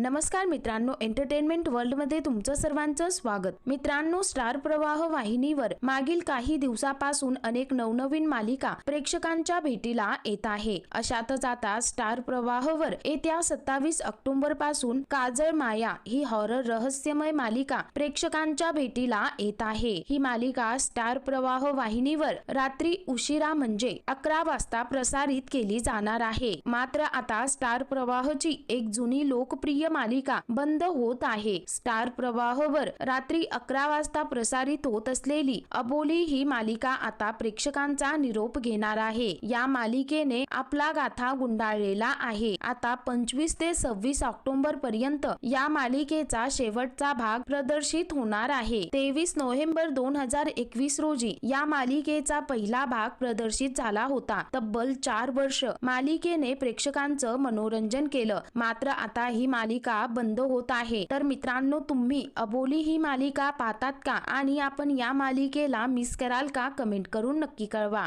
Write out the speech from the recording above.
नमस्कार मित्रांनो एंटरटेनमेंट वर्ल्डमध्ये तुमचं सर्वांचं स्वागत. मित्रांनो स्टार प्रवाह वाहिनीवर मागील काही दिवसापासून अनेक नवनवीन मालिका प्रेक्षकांच्या भेटीला येत आहे. अशातच आता स्टार प्रवाहवर येत्या सत्तावीस ऑक्टोबरपासून काजळ माया ही हॉरर रहस्यमय मालिका प्रेक्षकांच्या भेटीला येत आहे. ही मालिका स्टार प्रवाह वाहिनीवर रात्री उशिरा म्हणजे अकरा वाजता प्रसारित केली जाणार आहे. मात्र आता स्टार प्रवाहची एक जुनी लोकप्रिय मालिका बंद होत आहे. स्टार प्रवाहवर रात्री अकरा वाजता प्रसारित होत असलेली अबोली ही मालिका आता प्रेक्षकांचा निरोप घेणार आहे. या मालिकेने आपला गाथा गुंडाळलेला आहे. आता पंचवीस ते सव्वीस ऑक्टोबर पर्यंत या मालिकेचा शेवटचा भाग प्रदर्शित होणार आहे. तेवीस नोव्हेंबर दोन हजार एकवीस रोजी या मालिकेचा पहिला भाग प्रदर्शित झाला होता. तब्बल चार वर्ष मालिकेने प्रेक्षकांचं मनोरंजन केलं. मात्र आता ही मालिका बंद होत आहे. तर मित्रांनो तुम्ही अबोली ही मालिका पाहतात का? आणि आपण या मालिकेला मिस कराल का? कमेंट करून नक्की कळवा.